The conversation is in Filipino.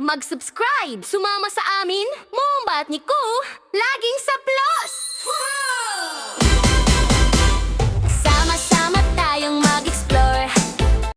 mag-subscribe, sumama sa amin, Mombat ni Ku, laging sa plus!